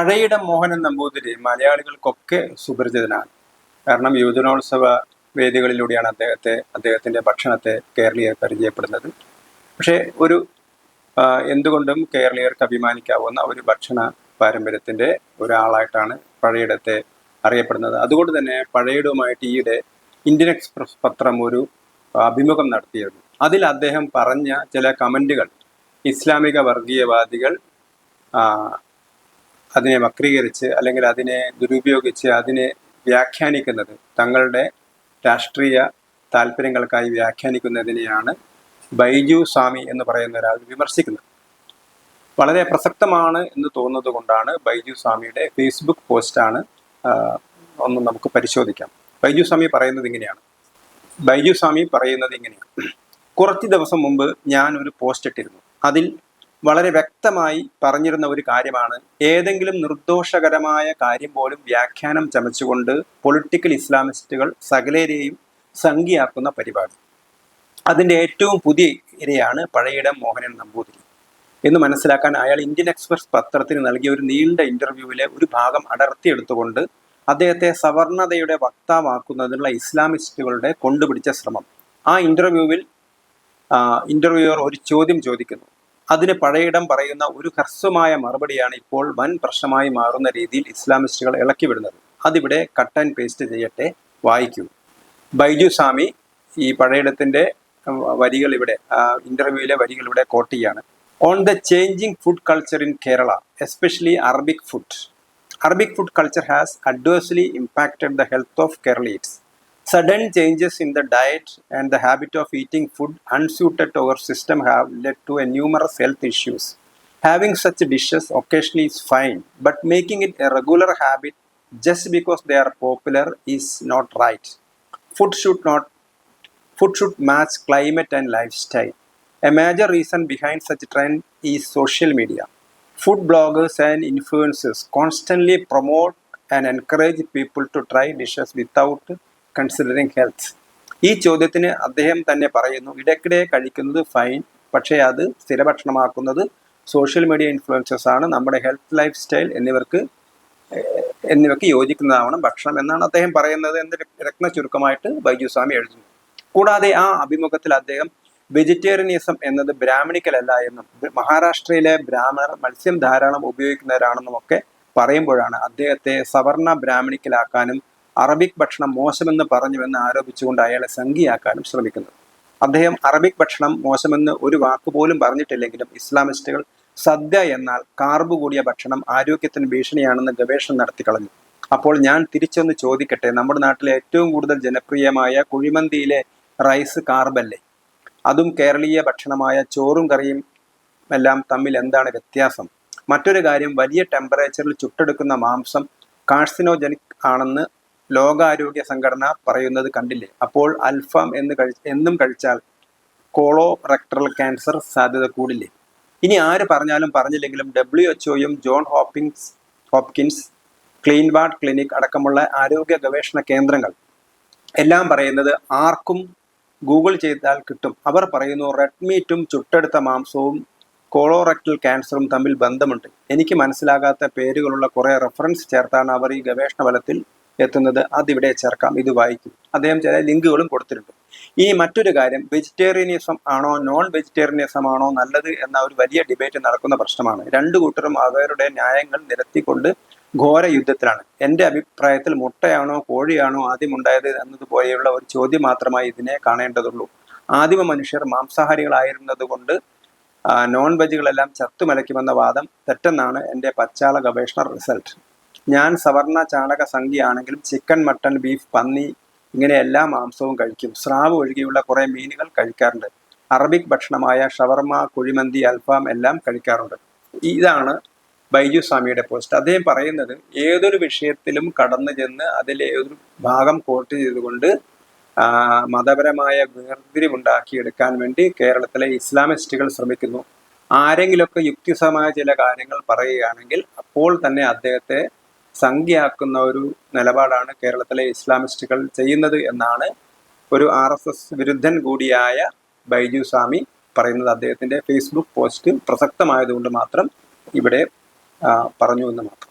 പഴയിടം മോഹനൻ നമ്പൂതിരി മലയാളികൾക്കൊക്കെ സുപരിചിതനാണ്. കാരണം യുവജനോത്സവ വേദികളിലൂടെയാണ് അദ്ദേഹത്തെ അദ്ദേഹത്തിന്റെ ഭക്ഷണത്തെ കേരളീയർ പരിചയപ്പെടുന്നത്. പക്ഷേ ഒരു എന്തുകൊണ്ടും കേരളീയർക്ക് അഭിമാനിക്കാവുന്ന ഒരു ഭക്ഷണ പാരമ്പര്യത്തിന്റെ ഒരാളായിട്ടാണ് പഴയിടത്തെ അറിയപ്പെടുന്നത്. അതുകൊണ്ട് തന്നെ പഴയിടവുമായിട്ട് ഈയിടെ ഇന്ത്യൻ എക്സ്പ്രസ് പത്രം ഒരു അഭിമുഖം നടത്തിയിരുന്നു. അതിൽ അദ്ദേഹം പറഞ്ഞ ചില കമന്റുകൾ ഇസ്ലാമിക വർഗീയവാദികൾ അതിനെ വക്രീകരിച്ച് അല്ലെങ്കിൽ അതിനെ ദുരുപയോഗിച്ച് അതിനെ വ്യാഖ്യാനിക്കുന്നത് തങ്ങളുടെ രാഷ്ട്രീയ താല്പര്യങ്ങൾക്കായി വ്യാഖ്യാനിക്കുന്നതിനെയാണ് ബൈജു സ്വാമി എന്ന് പറയുന്ന ഒരാൾ വിമർശിക്കുന്നത്. വളരെ പ്രസക്തമാണ് എന്ന് തോന്നുന്നത് കൊണ്ടാണ് ബൈജു സ്വാമിയുടെ ഫേസ്ബുക്ക് പോസ്റ്റാണ് ഒന്ന് നമുക്ക് പരിശോധിക്കാം. ബൈജു സ്വാമി പറയുന്നത് ഇങ്ങനെയാണ്. ബൈജു സ്വാമി പറയുന്നത് ഇങ്ങനെയാണ്. കുറച്ച് ദിവസം മുമ്പ് ഞാൻ ഒരു പോസ്റ്റ് ഇട്ടിരുന്നു. അതിൽ വളരെ വ്യക്തമായി പറഞ്ഞിരുന്ന ഒരു കാര്യമാണ്. ഏതെങ്കിലും നിർദോഷകരമായ കാര്യം പോലും വ്യാഖ്യാനം ചമച്ചുകൊണ്ട് പൊളിറ്റിക്കൽ ഇസ്ലാമിസ്റ്റുകൾ സകലരെയും സംഖ്യയാക്കുന്ന പരിപാടി. അതിന്റെ ഏറ്റവും പുതിയ ഇരയാണ് പഴയിടം മോഹനൻ നമ്പൂതിരി. എന്ന് മനസ്സിലാക്കാൻ അയാൾ ഇന്ത്യൻ എക്സ്പ്രസ് പത്രത്തിന് നൽകിയ ഒരു നീണ്ട ഇന്റർവ്യൂവിലെ ഒരു ഭാഗം അടർത്തിയെടുത്തുകൊണ്ട് അദ്ദേഹത്തെ സവർണതയുടെ വക്താവാക്കുന്നതിനുള്ള ഇസ്ലാമിസ്റ്റുകളുടെ കൊണ്ടുപിടിച്ച ശ്രമം. ആ ഇന്റർവ്യൂവിൽ ഇന്റർവ്യൂവർ ഒരു ചോദ്യം ചോദിക്കുന്നു. അതിന് പഴയിടം പറയുന്ന ഒരു ഹ്രസ്വമായ മറുപടിയാണ് ഇപ്പോൾ വൻ പ്രശ്നമായി മാറുന്ന രീതിയിൽ ഇസ്ലാമിസ്റ്റുകൾ ഇളക്കി വിടുന്നത്. അതിവിടെ കട്ട് ആൻഡ് പേസ്റ്റ് ചെയ്യട്ടെ വായിക്കൂ. ബൈജു സ്വാമി ഈ പഴയിടത്തിന്റെ വരികൾ ഇവിടെ ഇന്റർവ്യൂവിലെ വരികൾ ഇവിടെ കോട്ട് ചെയ്യാണ്. On the changing food culture in Kerala especially Arabic food Arabic food culture has adversely impacted the health of Keralites Sudden changes in the diet and the habit of eating food unsuited to our system have led to numerous health issues. Having such dishes occasionally is fine, but making it a regular habit just because they are popular is not right. Food should not food should match climate and lifestyle. A major reason behind such trend is social media. Food bloggers and influencers constantly promote and encourage people to try dishes without considering health ഈ ചോദ്യത്തിന് അദ്ദേഹം തന്നെ പറയുന്നു ഇടയ്ക്കിടെ കഴിക്കുന്നത് fine പക്ഷേ അത് സ്ഥിരഭക്ഷണമാക്കുന്നത് social media influencers ആണ്. നമ്മുടെ ഹെൽത്ത് ലൈഫ് സ്റ്റൈൽ എന്നിവർക്ക് എന്നിവയ്ക്ക് യോജിക്കുന്നതാവണം ഭക്ഷണം എന്നാണ് അദ്ദേഹം പറയുന്നത്. എന്ന് രത്ന ചുരുക്കമായിട്ട് ബൈജുസ്വാമി എഴുതുന്നു. കൂടാതെ ആ അഭിമുഖത്തിൽ അദ്ദേഹം വെജിറ്റേറിയനിസം എന്നത് ബ്രാഹ്മണിക്കലല്ല എന്നും മഹാരാഷ്ട്രയിലെ ബ്രാഹ്മണർ മത്സ്യം ധാരാളം ഉപയോഗിക്കുന്നവരാണെന്നും ഒക്കെ പറയുമ്പോഴാണ് അദ്ദേഹത്തെ സവർണ ബ്രാഹ്മണിക്കലാക്കാനും അറബിക് ഭക്ഷണം മോശമെന്ന് പറഞ്ഞുവെന്ന് ആരോപിച്ചുകൊണ്ട് അയാളെ സംഘിയാക്കാനും ശ്രമിക്കുന്നത് അദ്ദേഹം അറബിക് ഭക്ഷണം മോശമെന്ന് ഒരു വാക്കുപോലും പറഞ്ഞിട്ടില്ലെങ്കിലും ഇസ്ലാമിസ്റ്റുകൾ സദ്യ എന്നാൽ കാർബ് കൂടിയ ഭക്ഷണം ആരോഗ്യത്തിന് ഭീഷണിയാണെന്ന് ഗവേഷണം നടത്തി കളഞ്ഞു. അപ്പോൾ ഞാൻ തിരിച്ചൊന്ന് ചോദിക്കട്ടെ നമ്മുടെ നാട്ടിലെ ഏറ്റവും കൂടുതൽ ജനപ്രിയമായ കുഴിമന്തിയിലെ റൈസ് കാർബല്ലേ? അതും കേരളീയ ഭക്ഷണമായ ചോറും കറിയും എല്ലാം തമ്മിൽ എന്താണ് വ്യത്യാസം? മറ്റൊരു കാര്യം വലിയ ടെമ്പറേച്ചറിൽ ചുട്ടെടുക്കുന്ന മാംസം കാഴ്സിനോജനിക് ആണെന്ന് ലോകാരോഗ്യ സംഘടന പറയുന്നത് കണ്ടില്ലേ? അപ്പോൾ അൽഫാം എന്ന് കഴി എന്നും കഴിച്ചാൽ കോളോ റെക്ടറൽ ക്യാൻസർ സാധ്യത കൂടില്ലേ? ഇനി ആര് പറഞ്ഞാലും പറഞ്ഞില്ലെങ്കിലും W എച്ച്ഒയും John Hopkins Hopkins Cleveland clinic അടക്കമുള്ള ആരോഗ്യ ഗവേഷണ കേന്ദ്രങ്ങൾ. എല്ലാം പറയുന്നത് ആർക്കും ഗൂഗിൾ ചെയ്താൽ കിട്ടും. അവർ പറയുന്നു റെഡ് മീറ്റും ചുട്ടെടുത്ത മാംസവും കോളോറക്ടൽ ക്യാൻസറും തമ്മിൽ ബന്ധമുണ്ട്. എനിക്ക് മനസ്സിലാകാത്ത പേരുകളുള്ള കുറേ റെഫറൻസ് ചേർത്താണ് അവർ ഈ ഗവേഷണ ഫലത്തിൽ എത്തുന്നത് അതിവിടെ ചേർക്കാം. ഇത് വായിക്കും. അദ്ദേഹം ചില ലിങ്കുകളും കൊടുത്തിട്ടുണ്ട്. ഈ മറ്റൊരു കാര്യം വെജിറ്റേറിയനിസം ആണോ നോൺ വെജിറ്റേറിയനിസം ആണോ നല്ലത് എന്ന ഒരു വലിയ ഡിബേറ്റ് നടക്കുന്ന പ്രശ്നമാണ്. രണ്ടു കൂട്ടരും അവരുടെ ന്യായങ്ങൾ നിരത്തിക്കൊണ്ട് ഘോര യുദ്ധത്തിലാണ്. എന്റെ അഭിപ്രായത്തിൽ മുട്ടയാണോ കോഴിയാണോ ആദ്യം ഉണ്ടായത് എന്നതുപോലെയുള്ള ഒരു ചോദ്യം മാത്രമായി ഇതിനെ കാണേണ്ടതുള്ളൂ. ആദിമ മനുഷ്യർ മാംസാഹാരികളായിരുന്നത് കൊണ്ട് നോൺ വെജുകളെല്ലാം ചത്തുമലയ്ക്കുമെന്ന വാദം തെറ്റെന്നാണ് എന്റെ പച്ചാള ഗവേഷണ റിസൾട്ട്. ഞാൻ സവർണ ചാണക സംഖ്യയാണെങ്കിലും ചിക്കൻ മട്ടൺ ബീഫ് പന്നി ഇങ്ങനെ എല്ലാ മാംസവും കഴിക്കും. സ്രാവ് ഒഴികെയുള്ള കുറേ മീനുകൾ കഴിക്കാറുണ്ട്. അറബിക് ഭക്ഷണമായ ഷവർമ കുഴിമന്തി അൽഫാം എല്ലാം കഴിക്കാറുണ്ട്. ഇതാണ് ബൈജു സ്വാമിയുടെ പോസ്റ്റ്. അദ്ദേഹം പറയുന്നത് ഏതൊരു വിഷയത്തിലും കടന്നു ചെന്ന് അതിലെ ഒരു ഭാഗം കോട്ട് ചെയ്തുകൊണ്ട് മതപരമായ വേർതിരിവുണ്ടാക്കിയെടുക്കാൻ വേണ്ടി കേരളത്തിലെ ഇസ്ലാമിസ്റ്റുകൾ ശ്രമിക്കുന്നു. ആരെങ്കിലുമൊക്കെ യുക്തിസഹമായ ചില കാര്യങ്ങൾ പറയുകയാണെങ്കിൽ അപ്പോൾ തന്നെ അദ്ദേഹത്തെ സംഖ്യയാക്കുന്ന ഒരു നിലപാടാണ് കേരളത്തിലെ ഇസ്ലാമിസ്റ്റുകൾ ചെയ്യുന്നത് എന്നാണ് ഒരു ആർ എസ് എസ് വിരുദ്ധൻ കൂടിയായ ബൈജു സ്വാമി പറയുന്നത്. അദ്ദേഹത്തിന്റെ ഫേസ്ബുക്ക് പോസ്റ്റ് പ്രസക്തമായതുകൊണ്ട് മാത്രം ഇവിടെ പറഞ്ഞു എന്ന് മാത്രം.